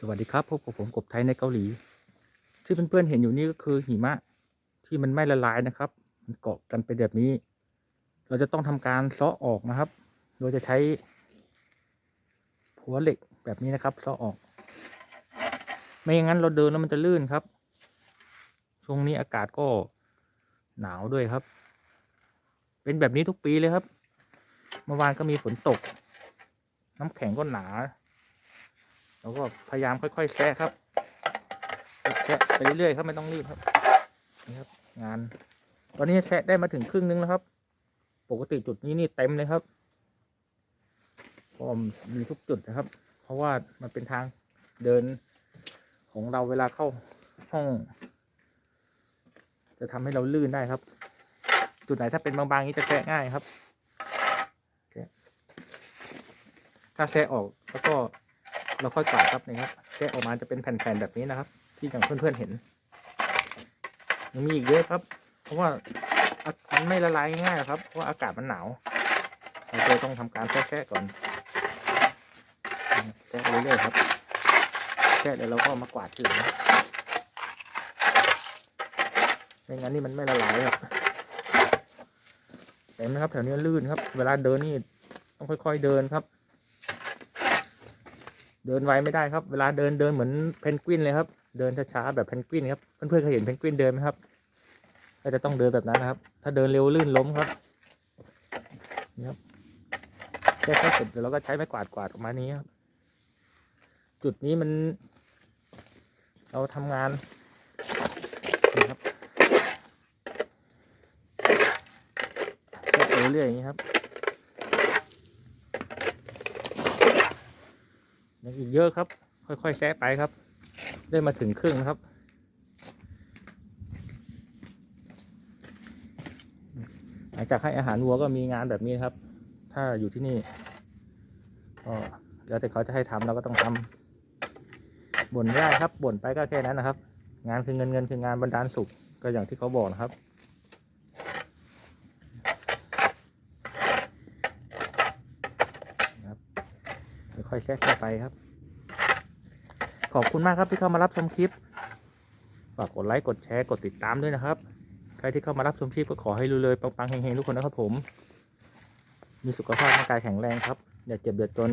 สวัสดีครับพบกับผมกบไทยในเกาหลี ที่เพื่อนๆเห็นอยู่นี่ก็คือหิมะที่มันไม่ละลายนะครับ มันเกาะกันเป็นแบบนี้ เราจะต้องทำการเซาะออกนะครับ โดยจะใช้หัวเหล็กแบบนี้นะครับเซาะออก ไม่อย่างนั้นเราเดินแล้วมันจะลื่นครับ ช่วงนี้อากาศก็หนาวด้วยครับ เป็นแบบนี้ทุกปีเลยครับ เมื่อวานก็มีฝนตก น้ำแข็งก็หนา เราก็พยายามค่อยๆแซะครับแซะไปเรื่อยๆครับไม่ต้องรีบครับนี่ครับ งาน ตอนนี้แซะได้มาถึงครึ่งนึงแล้วครับ ปกติจุดนี้นี่เต็มเลยครับก็มีทุกจุดนะครับ เพราะว่ามันเป็นทางเดินของเราเวลาเข้าห้อง จะทำให้เราลื่นได้ครับ จุดไหนถ้าเป็นบางๆนี้จะแซะง่ายครับ ถ้าแซะออกแล้วก็ เราค่อยกวาดครับนี่ครับแกะออกมาจะเป็นแผ่นๆแบบนี้นะครับ ที่อย่างเพื่อนๆเห็นยังมีอีกเยอะครับ เพราะว่ามันไม่ละลายง่ายครับเพราะอากาศมันหนาวเราจะต้องทำการแกะๆก่อนแกะไปเรื่อยๆครับแกะเดี๋ยวเราก็มากวาดทีหลังไม่งั้นนี่มันไม่ละลายครับเต็มนะครับแถวนี้ลื่นครับ เวลาเดินนี่ต้องค่อย ๆเดินครับ เดินไวไม่ได้ครับ เวลาเดินเดินเหมือนเพนกวินเลยครับ เดินช้าๆแบบเพนกวินครับ เพื่อนๆเคยเห็นเพนกวินเดินไหมครับ ก็จะต้องเดินแบบนั้นนะครับ ถ้าเดินเร็วลื่นล้มครับนี่ครับแค่แค่เสร็จเดี๋ยวเราก็ใช้ไม้กวาดกวาดออกมานี้ครับ จุดนี้มัน เราทำงานนี่ครับเรื่อยๆอย่างนี้ครับ ยังอีกเยอะครับ ค่อยๆแซะไปครับ ได้มาถึงครึ่งนะครับ หลังจากให้อาหารวัวก็มีงานแบบนี้ครับ ถ้าอยู่ที่นี่ก็แล้วแต่เขาจะให้ทำเราก็ต้องทำบ่นไม่ได้ครับบ่นไปก็แค่นั้นนะครับ งานคือเงินเงินคืองานบรรดาลสุขก็อย่างที่เขาบอกนะครับ ค่อยแทรกเข้าไปครับ ขอบคุณมากครับที่เข้ามารับชมคลิป ฝากกดไลค์กดแชร์กดติดตามด้วยนะครับ ใครที่เข้ามารับชมคลิปก็ขอให้รวยๆปังๆเฮงๆทุกคนนะครับผม มีสุขภาพร่างกายแข็งแรงครับ อย่าเจ็บเดือดจน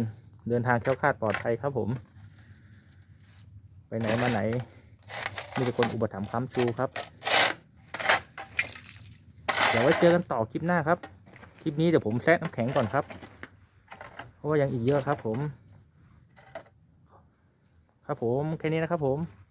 เดินทางแคล้วคลาดปลอดภัยครับผม ไปไหนมาไหนมีแต่คนอุปถัมภ์ค้ำชูครับเดี๋ยวไว้เจอกันต่อคลิปหน้าครับ คลิปนี้เดี๋ยวผมแซะน้ำแข็งก่อนครับ เพราะว่ายังอีกเยอะครับผม ครับผม แค่นี้นะครับผม